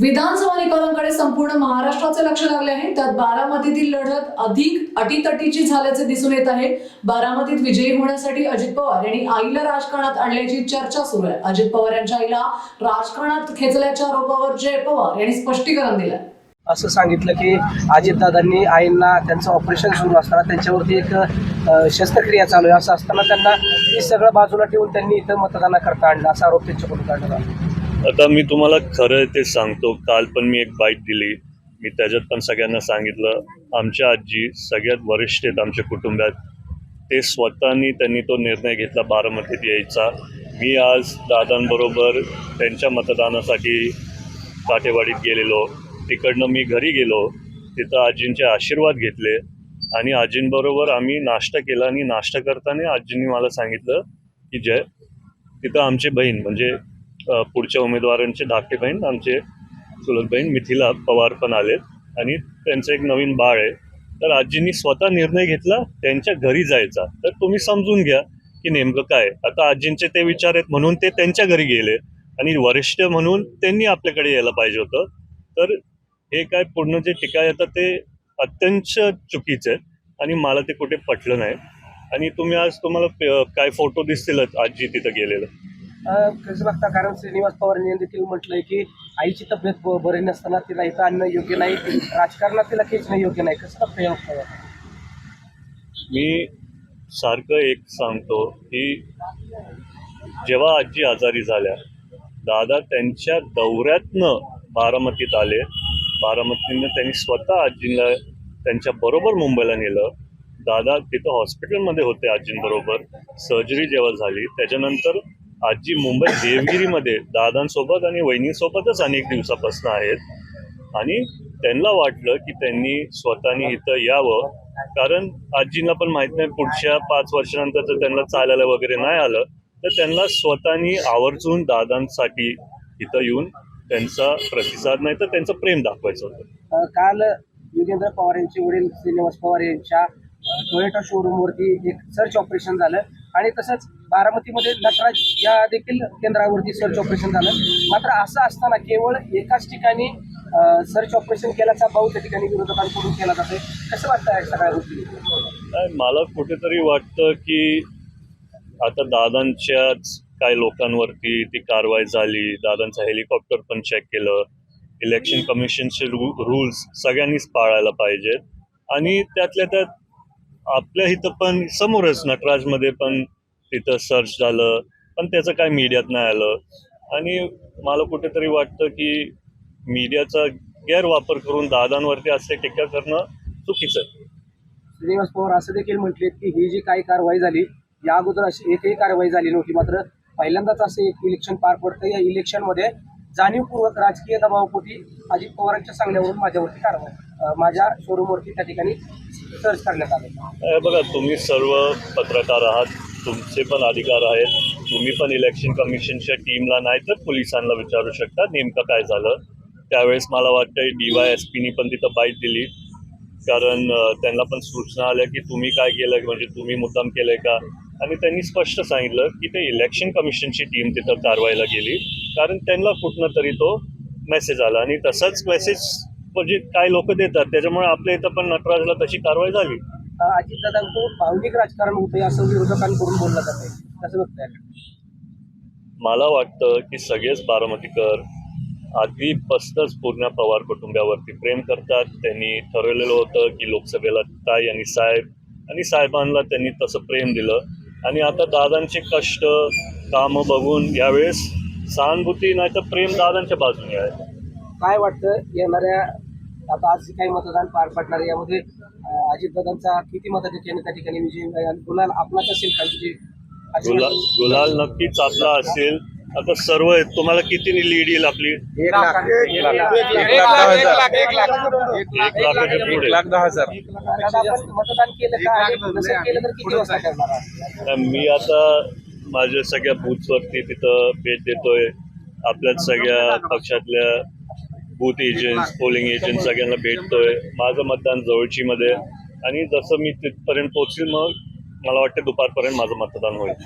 विधानसभा निकालांकडे संपूर्ण महाराष्ट्राचे लक्ष लागले आहे. त्यात बारामतीतील लढत अधिक अटीतटीची झाल्याचे दिसून येत आहे. बारामतीत विजयी होण्यासाठी अजित पवार यांनी आईला राजकारणात आणल्याची चर्चा सुरू आहे. अजित पवार यांच्या आईला राजकारणात खेचल्याच्या आरोपावर जय पवार यांनी स्पष्टीकरण दिलं असं सांगितलं की अजितदादांनी आईंना त्यांचं ऑपरेशन सुरू असताना त्यांच्यावरती एक शस्त्रक्रिया चालू आहे. असं असताना त्यांना हे सगळं बाजूला ठेवून त्यांनी इथं मतदानाकरता आणलं असा आरोप त्यांच्याकडून काढला आता मी तुम्हाला खरं ते सांगतो काल पण मी एक बाईट दिली. मी त्याच्यात पण सगळ्यांना सांगितलं आमच्या आजी सगळ्यात वरिष्ठ आहेत आमच्या कुटुंबात. ते स्वतःनी त्यांनी तो निर्णय घेतला बारामतीत यायचा. मी आज दादांबरोबर त्यांच्या मतदानासाठी काठेवाडीत गेलेलो. तिकडनं मी घरी गेलो. तिथं आजींचे आशीर्वाद घेतले. आणि आजींबरोबर आम्ही नाश्ता केला आणि नाश्ता करताना आजींनी मला सांगितलं की जय तिथं आमची बहीण म्हणजे पुढच्या उमेदवारांचे धाकटे बहीण आमचे चुलत बहीण मिथिला पवार पण आलेत आणि त्यांचं एक नवीन बाळ आहे. तर आजींनी स्वतः निर्णय घेतला त्यांच्या घरी जायचा. तर तुम्ही समजून घ्या की नेमकं काय आता आजींचे ते विचार आहेत म्हणून ते त्यांच्या घरी गेले आणि वरिष्ठ म्हणून त्यांनी आपल्याकडे यायला पाहिजे होतं. तर हे काय पूर्ण जे टीका आता ते अत्यंत चुकीचं आहे आणि मला ते कुठे पटलं नाही. आणि तुम्ही आज तुम्हाला काय फोटो दिसतीलच आजी तिथं गेलेलं. कसं बघता कारण श्रीनिवास पवार यांनी देखील म्हटलंय की आईची तब्येत बरी नसताना तिला इथं आणणं योग्य नाही. राजकारणात तिला खेचणं योग्य नाही. कसं बघता? मी सारखं एक सांगतो की जेव्हा आजी आजारी झाल्या दादा त्यांच्या दौऱ्यातनं बारामतीत आले. बारामतीनं त्यांनी स्वतः आजींना त्यांच्या बरोबर मुंबईला नेलं. दादा तिथं हॉस्पिटलमध्ये होते आजींबरोबर. सर्जरी जेव्हा झाली त्याच्यानंतर आजी मुंबई देवगिरीमध्ये दादांसोबत आणि वहिनीसोबतच अनेक दिवसापासून आहेत. आणि त्यांना वाटलं की त्यांनी स्वतःनी इथं यावं. कारण आजींना पण माहीत नाही पुढच्या पाच वर्षानंतर जर त्यांना चालायला वगैरे नाही आलं तर त्यांना स्वतःनी आवर्जून दादांसाठी इथं येऊन त्यांचा प्रतिसाद नाही तर त्यांचं प्रेम दाखवायचं होतं. काल युगेंद्र पवार यांचे वडील श्रीनिवास पवार यांच्या टोयोटा शोरूमवरती एक सर्च ऑपरेशन झालं. आणि तसंच बारामतीमध्ये नटराज या देखील केंद्रावरती सर्च ऑपरेशन झालं. मात्र असं असताना केवळ एकाच ठिकाणी सर्च ऑपरेशन केल्याचा भाऊ त्या ठिकाणी विरोधकांकडून केला जातोय. कसं वाटतं या सगळ्या गोष्टी? नाही, मला कुठेतरी वाटतं की आता दादांच्याच काही लोकांवरती ती कारवाई झाली. दादांचं हेलिकॉप्टर पण चेक केलं. इलेक्शन कमिशनचे रू रूल्स सगळ्यांनीच पाळायला पाहिजेत. आणि त्यातल्या त्यात आपल्या इथं पण समोरच नटराजमध्ये पण तिथं सर्च झालं पण त्याचं काय मीडियात नाही आलं. आणि मला कुठेतरी वाटतं की मीडियाचा गैरवापर करून दादांवरती असे टीका करणं चुकीचं आहे. श्रीनिवास पवार असं देखील म्हटले की ही जी काही कारवाई झाली या अगोदर अशी एकही कारवाई झाली नव्हती मात्र पहिल्यांदाच असं एक इलेक्शन पार पडतं. या इलेक्शनमध्ये जाणीवपूर्वक राजकीय दबावापोटी अजित पवारांच्या सांगण्यावरून माझ्यावरती कारवाई. माझ्या शोरूमवरती त्या ठिकाणी सर्च करण्यात आले. बघा तुम्ही सर्व पत्रकार आहात तुमचे पण अधिकार आहेत. तुम्ही पण इलेक्शन कमिशनच्या टीमला नाही तर पोलिसांना विचारू शकता नेमकं काय झालं. त्यावेळेस मला वाटतं डी वाय एस पीनी पण तिथं बाईट दिली. कारण त्यांना पण सूचना आल्या की तुम्ही काय केलं म्हणजे तुम्ही मुद्दाम केलंय का? आणि त्यांनी स्पष्ट सांगितलं की ते इलेक्शन कमिशनची टीम तिथं कारवाईला गेली. कारण त्यांना कुठनं तरी तो मेसेज आला. आणि तसाच मेसेज म्हणजे काय लोक देतात त्याच्यामुळे आपल्या इथं पण नटराजला तशी कारवाई झाली. अजित दादांकडून भावनिक राजकारण होतंय असं विरोधकांकडून बोललं कसं बघताय मला वाटतं की सगळेच बारामतीकर आधीपासूनच पूर्ण पवार कुटुंबावरती प्रेम करतात. त्यांनी ठरवलेलं होतं की लोकसभेला ताई आणि साहेब आणि साहेबांना त्यांनी तसं प्रेम दिलं. आणि आता दादांचे कष्ट कामं बघून यावेळेस सहानुभूती नाही तर प्रेम दादांच्या बाजूने आहे. काय वाटतं येणाऱ्या आता आज जे काही मतदान पार पडणार यामध्ये अजितदादांचा किती मताधिक्याने त्या ठिकाणी विजय गुलाल आपलाच असेल का? म्हणजे गुलाल गुलाल नक्कीच आपला असेल. आता सर्व आहे. तुम्हाला किती लीड येईल आपली? एक लाख. एक लाख. एक लाखाच्या पुढे. लाख दहा हजार. आहात? मी आता माझ्या सगळ्या बूथवरती तिथं भेट देतोय. आपल्याच सगळ्या पक्षातल्या बूथ एजंट्स पोलिंग एजंट सगळ्यांना भेटतोय. माझं मतदान जवळची मध्ये. आणि जसं मी तिथपर्यंत पोहोचेल मग मला वाटतं दुपारपर्यंत माझं मतदान होईल.